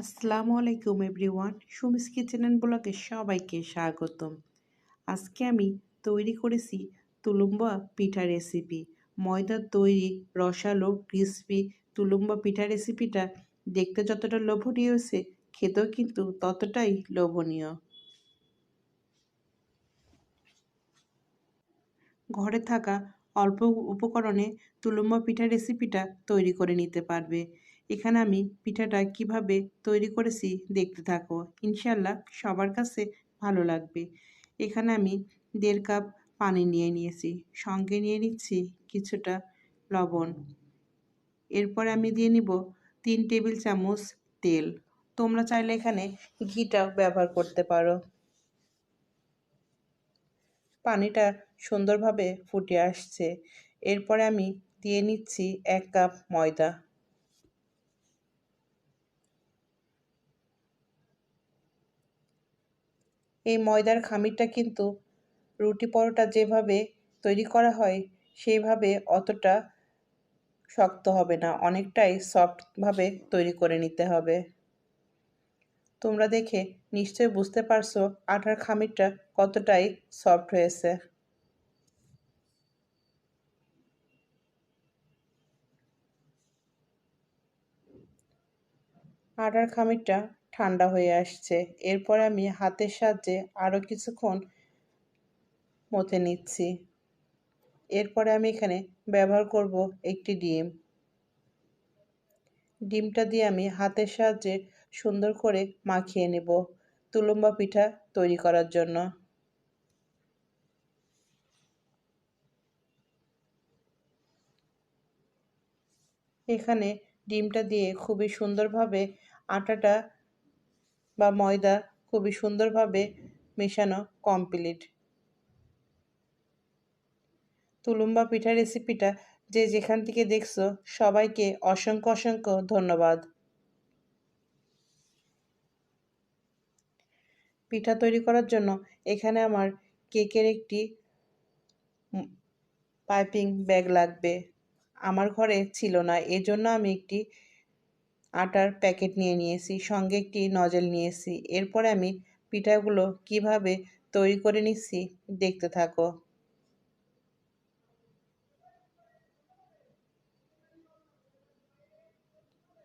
আসসালামু আলাইকুম everyone. Sumi's kitchen and ব্লগে সবাইকে স্বাগতম। আজকে আমি তৈরি করেছি তুলুম্বা পিঠা রেসিপি। ময়দার তৈরি, রসালো, ক্রিসপি তুলুম্বা পিঠা রেসিপিটা দেখতে যতটা লোভনীয় হয়েছে, খেতেও কিন্তু ততটাই লোভনীয়। ঘরে থাকা অল্প উপকরণে তুলুম্বা পিঠা রেসিপিটা তৈরি করে নিতে পারবে। এখানে আমি পিঠাটা কীভাবে তৈরি করেছি দেখতে থাকো। ইনশাল্লাহ সবার কাছে ভালো লাগবে। এখানে আমি দেড় কাপ পানি নিয়ে নিয়েছি। সঙ্গে নিয়ে নিচ্ছি কিছুটা লবণ। এরপর আমি দিয়ে নিব তিন টেবিল চামচ তেল। তোমরা চাইলে এখানে ঘিটাও ব্যবহার করতে পারো। পানিটা সুন্দরভাবে ফুটে আসছে। এরপরে আমি দিয়ে নিচ্ছি এক কাপ ময়দা। এই ময়দার খামিরটা কিন্তু রুটি পরোটা যেভাবে তৈরি করা হয়, সেইভাবে অতটা শক্ত হবে না। অনেকটাই সফটভাবে তৈরি করে নিতে হবে। তোমরা দেখে নিশ্চয়ই বুঝতে পারছ আটার খামিরটা কতটাই সফট হয়েছে। আটার খামিরটা ঠান্ডা হয়ে আসছে। এরপর আমি হাতের সাহায্যে আরও কিছুক্ষণ মতে নিচ্ছি। এরপরে আমি এখানে ব্যবহার করব একটি ডিম। ডিমটা দিয়ে আমি হাতের সাহায্যে সুন্দর করে মাখিয়ে নেব তুলুম্বা পিঠা তৈরি করার জন্য। এখানে ডিমটা দিয়ে খুবই সুন্দরভাবে আটাটা বা ময়দা খুবই সুন্দরভাবে মেশানো কমপ্লিট তুলুম্বা পিঠা রেসিপিটা যে যেখান থেকে দেখছ, সবাইকে অসংখ্য অসংখ্য ধন্যবাদ। পিঠা তৈরি করার জন্য এখানে আমার কেকের একটি পাইপিং ব্যাগ লাগবে। আমার ঘরে ছিল না, এজন্য আমি একটি আটার প্যাকেট নিয়ে নিয়েছি, সঙ্গে একটি নজেল নিয়েছি। এরপরে আমি পিঠাগুলো কীভাবে তৈরি করে নিচ্ছি দেখতে থাকো।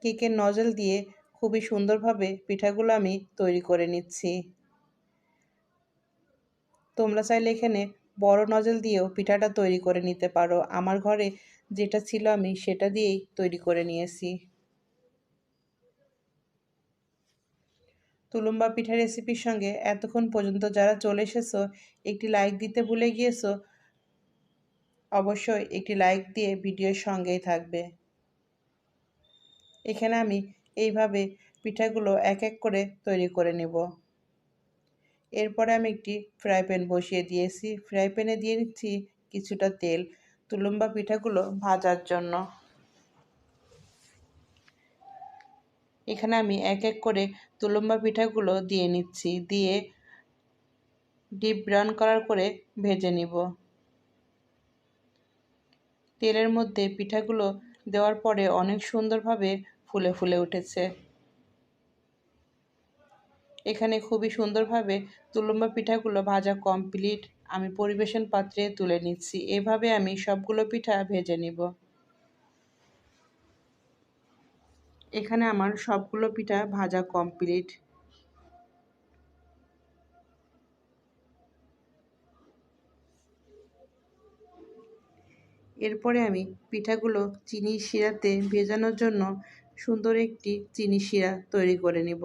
কেকের নজল দিয়ে খুবই সুন্দরভাবে পিঠাগুলো আমি তৈরি করে নিচ্ছি। তোমরা চাইলে এখানে বড় নজল দিয়েও পিঠাটা তৈরি করে নিতে পারো। আমার ঘরে যেটা ছিল আমি সেটা দিয়েই তৈরি করে নিয়েছি। তুলুম্বা পিঠা রেসিপির সঙ্গে এতক্ষণ পর্যন্ত যারা চলে এসেছ, একটি লাইক দিতে ভুলে গিয়েছো, অবশ্যই একটি লাইক দিয়ে ভিডিওর সঙ্গেই থাকবে। এখানে আমি এইভাবে পিঠাগুলো এক এক করে তৈরি করে নেব। এরপরে আমি একটি ফ্রাই প্যান বসিয়ে দিয়েছি। ফ্রাই প্যানে দিয়ে নিচ্ছি কিছুটা তেল তুলুম্বা পিঠাগুলো ভাজার জন্য। এখানে আমি এক এক করে তুলুম্বা পিঠাগুলো দিয়ে নিচ্ছি, দিয়ে ডিপ ব্রাউন কালার করে ভেজে নিব। তেলের মধ্যে পিঠাগুলো দেওয়ার পরে অনেক সুন্দরভাবে ফুলে ফুলে উঠেছে। এখানে খুবই সুন্দরভাবে তুলুম্বা পিঠাগুলো ভাজা কমপ্লিট আমি পরিবেশন পাত্রে তুলে নিচ্ছি। এভাবে আমি সবগুলো পিঠা ভেজে নিব। এখানে আমার সবগুলো পিঠা ভাজা কমপ্লিট এরপরে আমি পিঠাগুলো চিনি শিরাতে ভেজানোর জন্য সুন্দর একটি চিনি শিরা তৈরি করে নেব।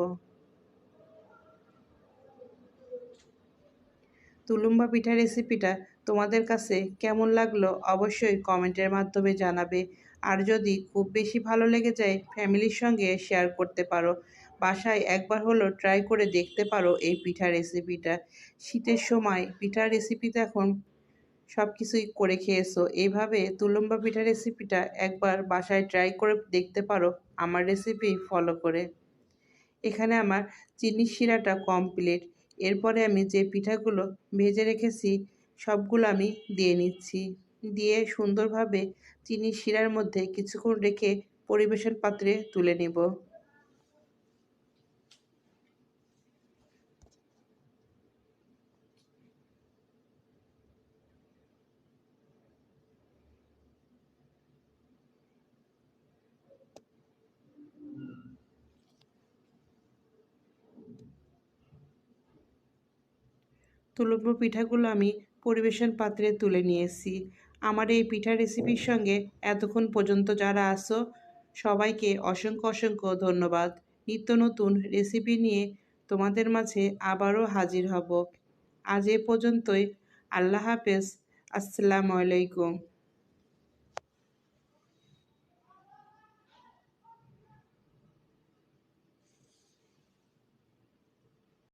তুলুম্বা পিঠা রেসিপিটা তোমাদের কাছে কেমন লাগল অবশ্যই কমেন্টের মাধ্যমে জানাবে। আর যদি খুব বেশি ভালো লেগে যায়, ফ্যামিলির সঙ্গে শেয়ার করতে পারো। বাসায় একবার হলো ট্রাই করে দেখতে পারো এই পিঠা রেসিপিটা। শীতের সময় পিঠা রেসিপিতে এখন সব কিছুই করে খেয়েছো। এইভাবে তুলম্বা পিঠা রেসিপিটা একবার বাসায় ট্রাই করে দেখতে পারো আমার রেসিপি ফলো করে। এখানে আমার চিনি শিরাটা কমপ্লিট। এরপরে আমি যে পিঠাগুলো ভেজে রেখেছি, সবগুলো আমি দিয়ে নিচ্ছি। দিয়ে সুন্দরভাবে চিনি শিরার মধ্যে কিছুক্ষণ রেখে পরিবেশন পাত্রে তুলে নেব। তুলব্য পিঠাগুলো আমি পরিবেশন পাত্রে তুলে নিয়েছি। আমার এই পিঠা রেসিপির সঙ্গে এতক্ষণ পর্যন্ত যারা আসো সবাইকে অসংখ্য অসংখ্য ধন্যবাদ। নিত্য নতুন রেসিপি নিয়ে তোমাদের মাঝে আবারও হাজির হব। আজ এ পর্যন্তই। আল্লাহ হাফেজ। আসসালামু আলাইকুম।